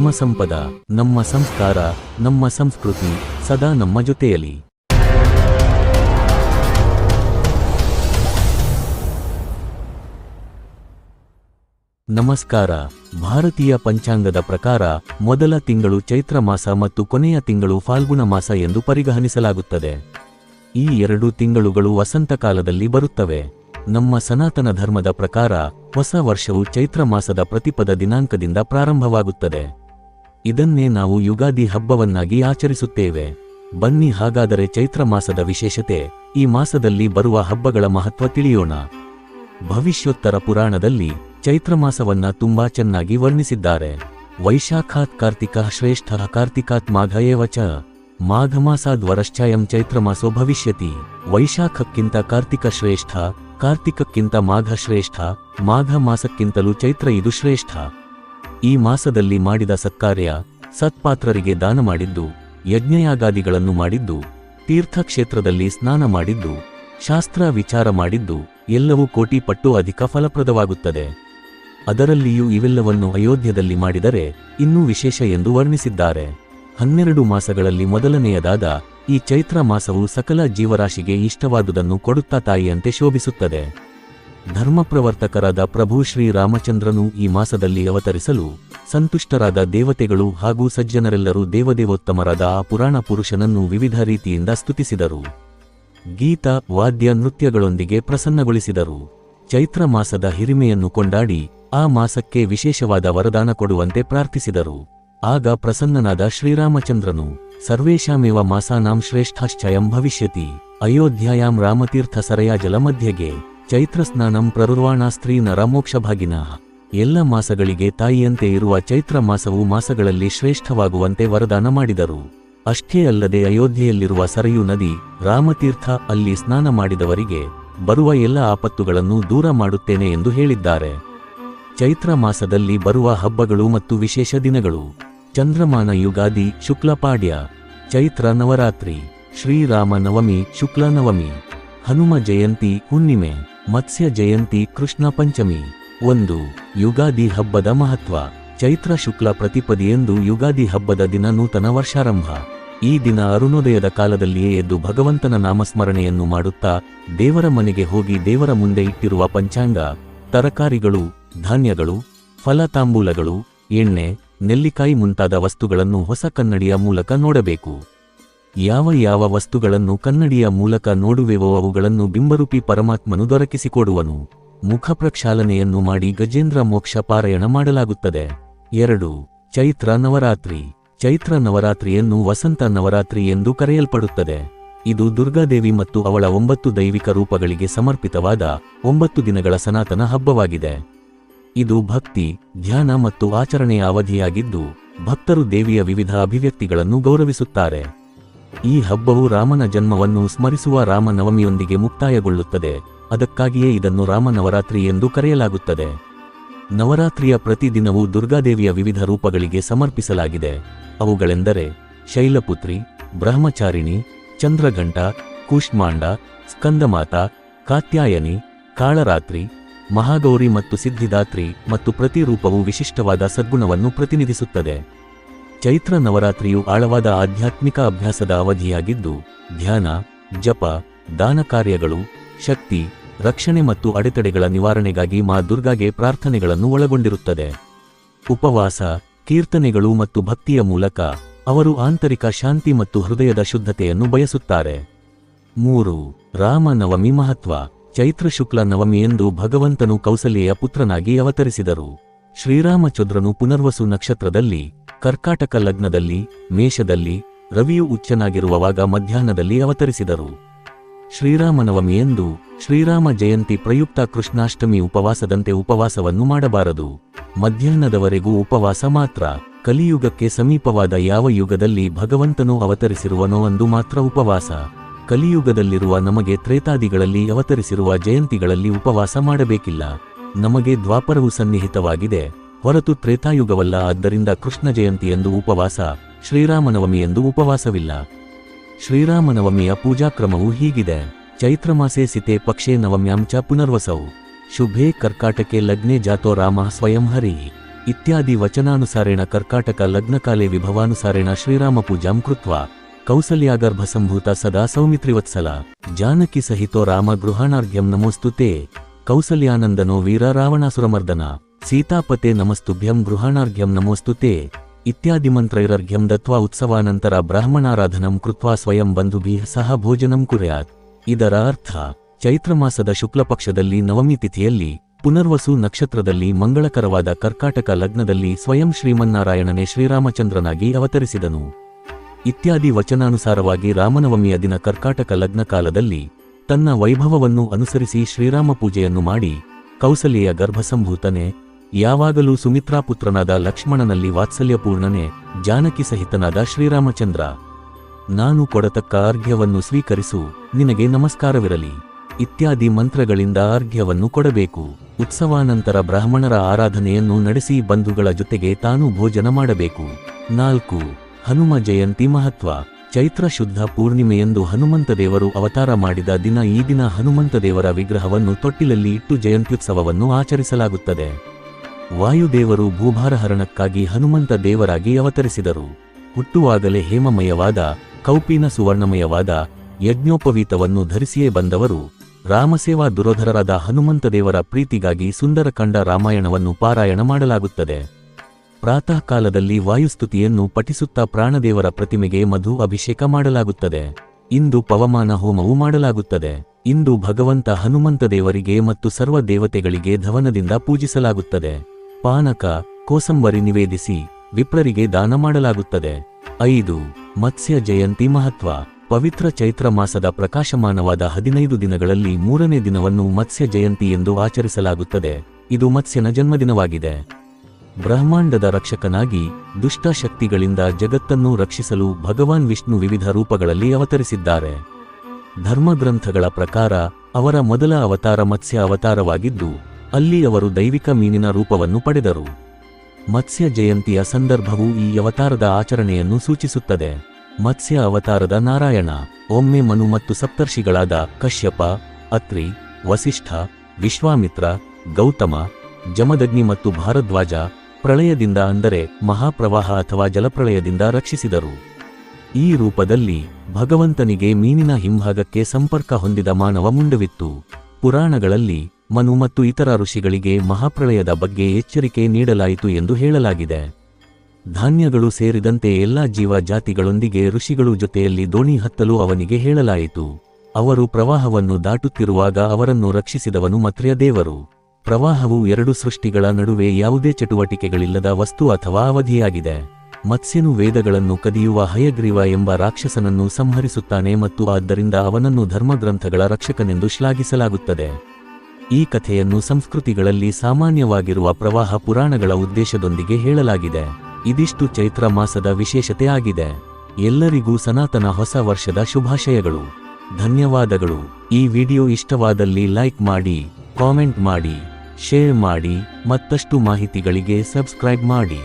ಧರ್ಮ ಸಂಪದ, ನಮ್ಮ ಸಂಸ್ಕಾರ, ನಮ್ಮ ಸಂಸ್ಕೃತಿ ಸದಾ ನಮ್ಮ ಜೊತೆಯಲ್ಲಿ ನಮಸ್ಕಾರ. ಭಾರತೀಯ ಪಂಚಾಂಗದ ಪ್ರಕಾರ ಮೊದಲ ತಿಂಗಳು ಚೈತ್ರ ಮಾಸ ಮತ್ತು ಕೊನೆಯ ತಿಂಗಳು ಫಾಲ್ಗುಣ ಮಾಸ ಎಂದು ಪರಿಗಣಿಸಲಾಗುತ್ತದೆ. ಈ ಎರಡು ತಿಂಗಳುಗಳು ವಸಂತಕಾಲದಲ್ಲಿ ಬರುತ್ತವೆ. ನಮ್ಮ ಸನಾತನ ಧರ್ಮದ ಪ್ರಕಾರ ಹೊಸ ವರ್ಷವು ಚೈತ್ರ ಮಾಸದ ಪ್ರತಿಪದ ದಿನಾಂಕದಿಂದ ಪ್ರಾರಂಭವಾಗುತ್ತದೆ. ಇದನ್ನೇ ನಾವು ಯುಗಾದಿ ಹಬ್ಬವನ್ನಾಗಿ ಆಚರಿಸುತ್ತೇವೆ. ಬನ್ನಿ ಹಾಗಾದರೆ ಚೈತ್ರ ಮಾಸದ ವಿಶೇಷತೆ, ಈ ಮಾಸದಲ್ಲಿ ಬರುವ ಹಬ್ಬಗಳ ಮಹತ್ವ ತಿಳಿಯೋಣ. ಭವಿಷ್ಯೋತ್ತರ ಪುರಾಣದಲ್ಲಿ ಚೈತ್ರ ಮಾಸವನ್ನ ತುಂಬಾ ಚೆನ್ನಾಗಿ ವರ್ಣಿಸಿದ್ದಾರೆ. ವೈಶಾಖಾತ್ ಕಾರ್ತಿಕ ಶ್ರೇಷ್ಠ ಕಾರ್ತಿಕಾತ್ ಮಾಘ ಏವಚ ಮಾಘ ಮಾಸಾದ್ ವರಶ್ಚಾಯಂ ಚೈತ್ರ ಮಾಸೋ ಭವಿಷ್ಯತಿ. ವೈಶಾಖಕ್ಕಿಂತ ಕಾರ್ತಿಕ ಶ್ರೇಷ್ಠ, ಕಾರ್ತಿಕಕ್ಕಿಂತ ಮಾಘ ಶ್ರೇಷ್ಠ, ಮಾಘ ಮಾಸಕ್ಕಿಂತಲೂ ಚೈತ್ರ ಇದು ಶ್ರೇಷ್ಠ. ಈ ಮಾಸದಲ್ಲಿ ಮಾಡಿದ ಸತ್ಕಾರ್ಯ ಸತ್ಪಾತ್ರರಿಗೆ ದಾನ ಮಾಡಿದ್ದು, ಯಜ್ಞಯಾಗಾದಿಗಳನ್ನು ಮಾಡಿದ್ದು, ತೀರ್ಥಕ್ಷೇತ್ರದಲ್ಲಿ ಸ್ನಾನ ಮಾಡಿದ್ದು, ಶಾಸ್ತ್ರ ವಿಚಾರ ಮಾಡಿದ್ದು, ಎಲ್ಲವೂ ಕೋಟಿ ಪಟ್ಟು ಅಧಿಕ ಫಲಪ್ರದವಾಗುತ್ತದೆ. ಅದರಲ್ಲಿಯೂ ಇವೆಲ್ಲವನ್ನು ಅಯೋಧ್ಯದಲ್ಲಿ ಮಾಡಿದರೆ ಇನ್ನೂ ವಿಶೇಷ ಎಂದು ವರ್ಣಿಸಿದ್ದಾರೆ. ಹನ್ನೆರಡು ಮಾಸಗಳಲ್ಲಿ ಮೊದಲನೆಯದಾದ ಈ ಚೈತ್ರ ಮಾಸವು ಸಕಲ ಜೀವರಾಶಿಗೆ ಇಷ್ಟವಾದುದನ್ನು ಕೊಡುತ್ತಾ ತಾಯಿಯಂತೆ ಶೋಭಿಸುತ್ತದೆ. ಧರ್ಮಪ್ರವರ್ತಕರಾದ ಪ್ರಭು ಶ್ರೀರಾಮಚಂದ್ರನು ಈ ಮಾಸದಲ್ಲಿ ಅವತರಿಸಲು ಸಂತುಷ್ಟರಾದ ದೇವತೆಗಳು ಹಾಗೂ ಸಜ್ಜನರೆಲ್ಲರೂ ದೇವದೇವೋತ್ತಮರಾದ ಆ ಪುರಾಣ ಪುರುಷನನ್ನು ವಿವಿಧ ರೀತಿಯಿಂದ ಸ್ತುತಿಸಿದರು. ಗೀತ, ವಾದ್ಯ ನೃತ್ಯಗಳೊಂದಿಗೆ ಪ್ರಸನ್ನಗೊಳಿಸಿದರು. ಚೈತ್ರ ಮಾಸದ ಹಿರಿಮೆಯನ್ನು ಕೊಂಡಾಡಿ ಆ ಮಾಸಕ್ಕೆ ವಿಶೇಷವಾದ ವರದಾನ ಕೊಡುವಂತೆ ಪ್ರಾರ್ಥಿಸಿದರು. ಆಗ ಪ್ರಸನ್ನನಾದ ಶ್ರೀರಾಮಚಂದ್ರನು ಸರ್ವೇಶಾಮೇವ ಮಾಸಾನಾಂ ಶ್ರೇಷ್ಠಾಶ್ಚಯಂ ಭವಿಷ್ಯತಿ, ಅಯೋಧ್ಯಾಯಾಂ ರಾಮತೀರ್ಥ ಸರಯ ಜಲಮಧ್ಯಗೆ ಚೈತ್ರ ಸ್ನಾನಂ ನರಮೋಕ್ಷ ಭಾಗಿನ. ಎಲ್ಲ ಮಾಸಗಳಿಗೆ ತಾಯಿಯಂತೆ ಇರುವ ಚೈತ್ರ ಮಾಸವು ಮಾಸಗಳಲ್ಲಿ ಶ್ರೇಷ್ಠವಾಗುವಂತೆ ವರದಾನ ಮಾಡಿದರು. ಅಷ್ಟೇ ಅಲ್ಲದೆ ಅಯೋಧ್ಯೆಯಲ್ಲಿರುವ ಸರಯು ನದಿ, ರಾಮತೀರ್ಥ ಅಲ್ಲಿ ಸ್ನಾನ ಮಾಡಿದವರಿಗೆ ಬರುವ ಎಲ್ಲ ಆಪತ್ತುಗಳನ್ನು ದೂರ ಮಾಡುತ್ತೇನೆ ಎಂದು ಹೇಳಿದ್ದಾರೆ. ಚೈತ್ರ ಮಾಸದಲ್ಲಿ ಬರುವ ಹಬ್ಬಗಳು ಮತ್ತು ವಿಶೇಷ ದಿನಗಳು. ಚಂದ್ರಮಾನ ಯುಗಾದಿ ಶುಕ್ಲಪಾಡ್ಯ ಚೈತ್ರ ನವರಾತ್ರಿ, ಶ್ರೀರಾಮ ನವಮಿ, ಶುಕ್ಲ ನವಮಿ, ಹನುಮ ಜಯಂತಿ, ಹುಣ್ಣಿಮೆ. ಮತ್ಸ್ಯ ಜಯಂತಿ ಕೃಷ್ಣ ಪಂಚಮಿ. ಒಂದು, ಯುಗಾದಿ ಹಬ್ಬದ ಮಹತ್ವ. ಚೈತ್ರ ಶುಕ್ಲ ಪ್ರತಿಪದಿಯೆಂದು ಯುಗಾದಿ ಹಬ್ಬದ ದಿನ ನೂತನ ವರ್ಷಾರಂಭ. ಈ ದಿನ ಅರುಣೋದಯದ ಕಾಲದಲ್ಲಿಯೇ ಎದ್ದು ಭಗವಂತನ ನಾಮಸ್ಮರಣೆಯನ್ನು ಮಾಡುತ್ತಾ, ದೇವರ ಮನೆಗೆ ಹೋಗಿ ದೇವರ ಮುಂದೆ ಇಟ್ಟಿರುವ ಪಂಚಾಂಗ. ತರಕಾರಿಗಳು, ಧಾನ್ಯಗಳು, ಫಲತಾಂಬೂಲಗಳು, ಎಣ್ಣೆ, ನೆಲ್ಲಿಕಾಯಿ ಮುಂತಾದ ವಸ್ತುಗಳನ್ನು ಹೊಸ ಕನ್ನಡಿಯ ಮೂಲಕ ನೋಡಬೇಕು. ಯಾವ ಯಾವ ವಸ್ತುಗಳನ್ನು ಕನ್ನಡಿಯ ಮೂಲಕ ನೋಡುವೆವೋ ಅವುಗಳನ್ನು ಬಿಂಬರೂಪಿ ಪರಮಾತ್ಮನು ದೊರಕಿಸಿಕೊಡುವನು. ಮುಖ ಪ್ರಕ್ಷಾಲನೆಯನ್ನು ಮಾಡಿ ಗಜೇಂದ್ರ ಮೋಕ್ಷ ಪಾರಾಯಣ ಮಾಡಲಾಗುತ್ತದೆ. ಎರಡು, ಚೈತ್ರ ನವರಾತ್ರಿ. ಚೈತ್ರ ನವರಾತ್ರಿಯನ್ನು ವಸಂತ ನವರಾತ್ರಿ ಎಂದು ಕರೆಯಲ್ಪಡುತ್ತದೆ. ಇದು ದುರ್ಗಾದೇವಿ ಮತ್ತು ಅವಳ ಒಂಬತ್ತು ದೈವಿಕ ರೂಪಗಳಿಗೆ ಸಮರ್ಪಿತವಾದ ಒಂಬತ್ತು ದಿನಗಳ ಸನಾತನ ಹಬ್ಬವಾಗಿದೆ. ಇದು ಭಕ್ತಿ, ಧ್ಯಾನ ಮತ್ತು ಆಚರಣೆಯ ಅವಧಿಯಾಗಿದ್ದು, ಭಕ್ತರು ದೇವಿಯ ವಿವಿಧ ಅಭಿವ್ಯಕ್ತಿಗಳನ್ನು ಗೌರವಿಸುತ್ತಾರೆ. ಈ ಹಬ್ಬವು ರಾಮನ ಜನ್ಮವನ್ನು ಸ್ಮರಿಸುವ ರಾಮನವಮಿಯೊಂದಿಗೆ ಮುಕ್ತಾಯಗೊಳ್ಳುತ್ತದೆ. ಅದಕ್ಕಾಗಿಯೇ ಇದನ್ನು ರಾಮನವರಾತ್ರಿ ಎಂದು ಕರೆಯಲಾಗುತ್ತದೆ. ನವರಾತ್ರಿಯ ಪ್ರತಿದಿನವೂ ದುರ್ಗಾದೇವಿಯ ವಿವಿಧ ರೂಪಗಳಿಗೆ ಸಮರ್ಪಿಸಲಾಗಿದೆ. ಅವುಗಳೆಂದರೆ ಶೈಲಪುತ್ರಿ, ಬ್ರಹ್ಮಚಾರಿಣಿ, ಚಂದ್ರಘಂಟ, ಕೂಷ್ಮಾಂಡ, ಸ್ಕಂದಮಾತ, ಕಾತ್ಯಾಯನಿ, ಕಾಳರಾತ್ರಿ, ಮಹಾಗೌರಿ ಮತ್ತು ಸಿದ್ಧಿದಾತ್ರಿ ಮತ್ತು ಪ್ರತಿ ರೂಪವು ವಿಶಿಷ್ಟವಾದ ಸದ್ಗುಣವನ್ನು ಪ್ರತಿನಿಧಿಸುತ್ತದೆ. ಚೈತ್ರ ನವರಾತ್ರಿಯು ಆಳವಾದ ಆಧ್ಯಾತ್ಮಿಕ ಅಭ್ಯಾಸದ ಅವಧಿಯಾಗಿದ್ದು, ಧ್ಯಾನ, ಜಪ, ದಾನ ಕಾರ್ಯಗಳು, ಶಕ್ತಿ, ರಕ್ಷಣೆ ಮತ್ತು ಅಡೆತಡೆಗಳ ನಿವಾರಣೆಗಾಗಿ ಮಾ ದುರ್ಗಾಗೆ ಪ್ರಾರ್ಥನೆಗಳನ್ನು ಒಳಗೊಂಡಿರುತ್ತದೆ. ಉಪವಾಸ, ಕೀರ್ತನೆಗಳು ಮತ್ತು ಭಕ್ತಿಯ ಮೂಲಕ ಅವರು ಆಂತರಿಕ ಶಾಂತಿ ಮತ್ತು ಹೃದಯದ ಶುದ್ಧತೆಯನ್ನು ಬಯಸುತ್ತಾರೆ. ಮೂರು ರಾಮನವಮಿ ಮಹತ್ವ, ಚೈತ್ರ ಶುಕ್ಲ ನವಮಿ ಎಂದು ಭಗವಂತನು ಕೌಸಲ್ಯೆಯ ಪುತ್ರನಾಗಿ ಅವತರಿಸಿದರು. ಶ್ರೀರಾಮಚಂದ್ರನು ಪುನರ್ವಸು ನಕ್ಷತ್ರದಲ್ಲಿ ಕರ್ಕಾಟಕ ಲಗ್ನದಲ್ಲಿ, ಮೇಷದಲ್ಲಿ ರವಿಯು ಉಚ್ಚನಾಗಿರುವವಾಗ ಮಧ್ಯಾಹ್ನದಲ್ಲಿ ಅವತರಿಸಿದರು. ಶ್ರೀರಾಮನವಮಿಯಂದು ಶ್ರೀರಾಮ ಜಯಂತಿ ಪ್ರಯುಕ್ತ ಕೃಷ್ಣಾಷ್ಟಮಿ ಉಪವಾಸದಂತೆ ಉಪವಾಸವನ್ನು ಮಾಡಬಾರದು. ಮಧ್ಯಾಹ್ನದವರೆಗೂ ಉಪವಾಸ ಮಾತ್ರ. ಕಲಿಯುಗಕ್ಕೆ ಸಮೀಪವಾದ ಯಾವ ಯುಗದಲ್ಲಿ ಭಗವಂತನು ಅವತರಿಸಿರುವನೋ ಅಂದು ಮಾತ್ರ ಉಪವಾಸ. ಕಲಿಯುಗದಲ್ಲಿರುವ ನಮಗೆ ತ್ರೇತಾದಿಗಳಲ್ಲಿ ಅವತರಿಸಿರುವ ಜಯಂತಿಗಳಲ್ಲಿ ಉಪವಾಸ ಮಾಡಬೇಕಿಲ್ಲ. ನಮಗೆ ದ್ವಾಪರವು ಸನ್ನಿಹಿತವಾಗಿದೆ. ಹೊರತು ತ್ರೇತಾಯುಗವಲ್ಲ, ಆದ್ದರಿಂದ ಕೃಷ್ಣ ಜಯಂತಿಯೆಂದು ಉಪವಾಸ ಶ್ರೀರಾಮನವಮಿಯೆಂದು ಉಪವಾಸವಿಲ್ಲ. ಶ್ರೀರಾಮನವಮಿಯ ಪೂಜಾಕ್ರಮವು ಹೀಗಿದೆ. ಚೈತ್ರಮಾಸೆ ಸಿತೆ ಪಕ್ಷೇ ನವಮ್ಯಾಂಚ ಪುನರ್ವಸೌ. ಶುಭೇ ಕರ್ಕಾಟಕೆ ಲಗ್ನೆ ಜಾತೋ ರಾಮ ಸ್ವಯಂ ಹರಿ. ಇತ್ಯಾದಿ ವಚನಾನುಸಾರೇಣ ಕರ್ಕಾಟಕ ಲಗ್ನಕಾಲೆ ವಿಭವಾನುಸಾರೇಣ ಶ್ರೀರಾಮ ಪೂಜಾಂ ಕೃತ್ವ. ಕೌಸಲ್ಯಾಗರ್ಭ ಸಂಭೂತ ಸದಾ ಸೌಮಿತ್ರಿವತ್ಸಲ. ಜಾನಕಿ ಸಹಿತೋ ರಾಮ ಗೃಹಾಣಾರ್ಘ್ಯಂ ನಮೋಸ್ತುತೆ. ಕೌಸಲ್ಯಾನಂದನೋ ವೀರ ರಾವಣಾಸುರಮರ್ದನ. ಸೀತಾಪತೆ ನಮಸ್ತುಭ್ಯಂ ಗೃಹಾಣಾರ್ಘ್ಯಂ ನಮೋಸ್ತುತೆ ಇತ್ಯಾದಿ ಮಂತ್ರೈರರ್ಘ್ಯಂ ದತ್ವಾ ಉತ್ಸವಾನಂತರ ಬ್ರಾಹ್ಮಣಾರಾಧನಂ ಕೃತ್ವಾ ಸ್ವಯಂ ಬಂಧುಭಿಃ ಸಹ ಭೋಜನಂ ಕುರ್ಯಾತ್. ಇದರ ಅರ್ಥ ಚೈತ್ರಮಾಸದ ಶುಕ್ಲಪಕ್ಷದಲ್ಲಿ ನವಮಿ ತಿಥಿಯಲ್ಲಿ ಪುನರ್ವಸು ನಕ್ಷತ್ರದಲ್ಲಿ ಮಂಗಳಕರವಾದ ಕರ್ಕಾಟಕ ಲಗ್ನದಲ್ಲಿ ಸ್ವಯಂ ಶ್ರೀಮನ್ನಾರಾಯಣನೇ ಶ್ರೀರಾಮಚಂದ್ರನಾಗಿ ಅವತರಿಸಿದನು. ಇತ್ಯಾದಿ ವಚನಾನುಸಾರವಾಗಿ ರಾಮನವಮಿಯ ದಿನ ಕರ್ಕಾಟಕ ಲಗ್ನ ಕಾಲದಲ್ಲಿ ತನ್ನ ವೈಭವವನ್ನು ಅನುಸರಿಸಿ ಶ್ರೀರಾಮ ಪೂಜೆಯನ್ನು ಮಾಡಿ ಕೌಸಲೆಯ ಗರ್ಭಸಂಭೂತನೆ ಯಾವಾಗಲೂ ಸುಮಿತ್ರಾಪುತ್ರನಾದ ಲಕ್ಷ್ಮಣನಲ್ಲಿ ವಾತ್ಸಲ್ಯಪೂರ್ಣನೆ, ಜಾನಕಿ ಸಹಿತನಾದ ಶ್ರೀರಾಮಚಂದ್ರ. ನಾನು ಕೊಡತಕ್ಕ ಅರ್ಘ್ಯವನ್ನು ಸ್ವೀಕರಿಸು, ನಿನಗೆ ನಮಸ್ಕಾರವಿರಲಿ. ಇತ್ಯಾದಿ ಮಂತ್ರಗಳಿಂದ ಅರ್ಘ್ಯವನ್ನು ಕೊಡಬೇಕು. ಉತ್ಸವಾನಂತರ ಬ್ರಾಹ್ಮಣರ ಆರಾಧನೆಯನ್ನು ನಡೆಸಿ ಬಂಧುಗಳ ಜೊತೆಗೆ ತಾನು ಭೋಜನ ಮಾಡಬೇಕು. ನಾಲ್ಕು, ಹನುಮ ಜಯಂತಿ ಮಹತ್ವ. ಚೈತ್ರ ಶುದ್ಧ ಪೂರ್ಣಿಮೆಯಂದು ಹನುಮಂತ ದೇವರು ಅವತಾರ ಮಾಡಿದ ದಿನ ಈ ದಿನ ಹನುಮಂತ ದೇವರ ವಿಗ್ರಹವನ್ನು ತೊಟ್ಟಿಲಲ್ಲಿ ಇಟ್ಟು ಜಯಂತ್ಯುತ್ಸವವನ್ನು ಆಚರಿಸಲಾಗುತ್ತದೆ. ವಾಯುದೇವರು ಭೂಭಾರಹರಣಕ್ಕಾಗಿ ಹನುಮಂತ ದೇವರಾಗಿ ಅವತರಿಸಿದರು. ಹುಟ್ಟುವಾಗಲೇ ಹೇಮಮಯವಾದ, ಕೌಪಿನ ಸುವರ್ಣಮಯವಾದ, ಯಜ್ಞೋಪವೀತವನ್ನು ಧರಿಸಿಯೇ ಬಂದವರು, ರಾಮಸೇವಾ ದುರೋಧರರಾದ ಹನುಮಂತ ದೇವರ ಪ್ರೀತಿಗಾಗಿ ಸುಂದರಕಂಡ ರಾಮಾಯಣವನ್ನು ಪಾರಾಯಣ ಮಾಡಲಾಗುತ್ತದೆ. ಪ್ರಾತಃ ಕಾಲದಲ್ಲಿ ವಾಯುಸ್ತುತಿಯನ್ನು ಪಠಿಸುತ್ತಾ ಪ್ರಾಣದೇವರ ಪ್ರತಿಮೆಗೆ ಮಧು ಅಭಿಷೇಕ ಮಾಡಲಾಗುತ್ತದೆ. ಇಂದು ಪವಮಾನ ಹೋಮವು ಮಾಡಲಾಗುತ್ತದೆ. ಇಂದು ಭಗವಂತ ಹನುಮಂತ ದೇವರಿಗೆ ಮತ್ತು ಸರ್ವ ದೇವತೆಗಳಿಗೆ ಧವನದಿಂದ ಪೂಜಿಸಲಾಗುತ್ತದೆ. ಪಾನಕ, ಕೋಸಂಬರಿ ನಿವೇದಿಸಿ ವಿಪ್ರರಿಗೆ ದಾನ ಮಾಡಲಾಗುತ್ತದೆ. ಐದು, ಮತ್ಸ್ಯ ಜಯಂತಿ ಮಹತ್ವ. ಪವಿತ್ರ ಚೈತ್ರ ಮಾಸದ ಪ್ರಕಾಶಮಾನವಾದ ಹದಿನೈದು ದಿನಗಳಲ್ಲಿ ಮೂರನೇ ದಿನವನ್ನು ಮತ್ಸ್ಯ ಜಯಂತಿ ಎಂದು ಆಚರಿಸಲಾಗುತ್ತದೆ. ಇದು ಮತ್ಸ್ಯನ ಜನ್ಮದಿನವಾಗಿದೆ. ಬ್ರಹ್ಮಾಂಡದ ರಕ್ಷಕನಾಗಿ ದುಷ್ಟ ಶಕ್ತಿಗಳಿಂದ ಜಗತ್ತನ್ನು ರಕ್ಷಿಸಲು ಭಗವಾನ್ ವಿಷ್ಣು ವಿವಿಧ ರೂಪಗಳಲ್ಲಿ ಅವತರಿಸಿದ್ದಾರೆ. ಧರ್ಮಗ್ರಂಥಗಳ ಪ್ರಕಾರ ಅವರ ಮೊದಲ ಅವತಾರ ಮತ್ಸ್ಯ ಅವತಾರವಾಗಿದ್ದು ಅಲ್ಲಿ ಅವರು ದೈವಿಕ ಮೀನಿನ ರೂಪವನ್ನು ಪಡೆದರು. ಮತ್ಸ್ಯ ಜಯಂತಿಯ ಸಂದರ್ಭವು ಈ ಅವತಾರದ ಆಚರಣೆಯನ್ನು ಸೂಚಿಸುತ್ತದೆ. ಮತ್ಸ್ಯ ಅವತಾರದ ನಾರಾಯಣ, ಒಮ್ಮೆ ಮನು ಮತ್ತು ಸಪ್ತರ್ಷಿಗಳಾದ ಕಶ್ಯಪ, ಅತ್ರಿ, ವಸಿಷ್ಠ, ವಿಶ್ವಾಮಿತ್ರ, ಗೌತಮ, ಜಮದಗ್ನಿ ಮತ್ತು ಭಾರದ್ವಾಜ ಪ್ರಳಯದಿಂದ ಅಂದರೆ ಮಹಾಪ್ರವಾಹ ಅಥವಾ ಜಲಪ್ರಳಯದಿಂದ ರಕ್ಷಿಸಿದರು. ಈ ರೂಪದಲ್ಲಿ ಭಗವಂತನಿಗೆ ಮೀನಿನ ಹಿಂಭಾಗಕ್ಕೆ ಸಂಪರ್ಕ ಹೊಂದಿದ ಮಾನವ ಮುಂಡವಿತ್ತು. ಪುರಾಣಗಳಲ್ಲಿ ಮನು ಮತ್ತು ಇತರ ಋಷಿಗಳಿಗೆ ಮಹಾಪ್ರಳಯದ ಬಗ್ಗೆ ಎಚ್ಚರಿಕೆ ನೀಡಲಾಯಿತು ಎಂದು ಹೇಳಲಾಗಿದೆ. ಧಾನ್ಯಗಳು ಸೇರಿದಂತೆ ಎಲ್ಲಾ ಜೀವ ಜಾತಿಗಳೊಂದಿಗೆ ಋಷಿಗಳು ಜೊತೆಯಲ್ಲಿ ದೋಣಿ ಹತ್ತಲು ಅವನಿಗೆ ಹೇಳಲಾಯಿತು. ಅವರು ಪ್ರವಾಹವನ್ನು ದಾಟುತ್ತಿರುವಾಗ ಅವರನ್ನು ರಕ್ಷಿಸಿದವನು ಮತ್ರ್ಯ ದೇವರು. ಪ್ರವಾಹವು ಎರಡು ಸೃಷ್ಟಿಗಳ ನಡುವೆ ಯಾವುದೇ ಚಟುವಟಿಕೆಗಳಿಲ್ಲದ ವಸ್ತು ಅಥವಾ ಅವಧಿಯಾಗಿದೆ. ಮತ್ಸ್ಯನು ವೇದಗಳನ್ನು ಕದಿಯುವ ಹಯಗ್ರೀವ ಎಂಬ ರಾಕ್ಷಸನನ್ನು ಸಂಹರಿಸುತ್ತಾನೆ ಮತ್ತು ಆದ್ದರಿಂದ ಅವನನ್ನು ಧರ್ಮಗ್ರಂಥಗಳ ರಕ್ಷಕನೆಂದು ಶ್ಲಾಘಿಸಲಾಗುತ್ತದೆ. ಈ ಕಥೆಯನ್ನು ಸಂಸ್ಕೃತಿಗಳಲ್ಲಿ ಸಾಮಾನ್ಯವಾಗಿರುವ ಪ್ರವಾಹ ಪುರಾಣಗಳ ಉದ್ದೇಶದೊಂದಿಗೆ ಹೇಳಲಾಗಿದೆ. ಇದಿಷ್ಟು ಚೈತ್ರ ಮಾಸದ ವಿಶೇಷತೆ ಆಗಿದೆ. ಎಲ್ಲರಿಗೂ ಸನಾತನ ಹೊಸ ವರ್ಷದ ಶುಭಾಶಯಗಳು. ಧನ್ಯವಾದಗಳು. ಈ ವಿಡಿಯೋ ಇಷ್ಟವಾದಲ್ಲಿ ಲೈಕ್ ಮಾಡಿ, ಕಾಮೆಂಟ್ ಮಾಡಿ, ಶೇರ್ ಮಾಡಿ, ಮತ್ತಷ್ಟು ಮಾಹಿತಿಗಳಿಗೆ ಸಬ್ಸ್ಕ್ರೈಬ್ ಮಾಡಿ.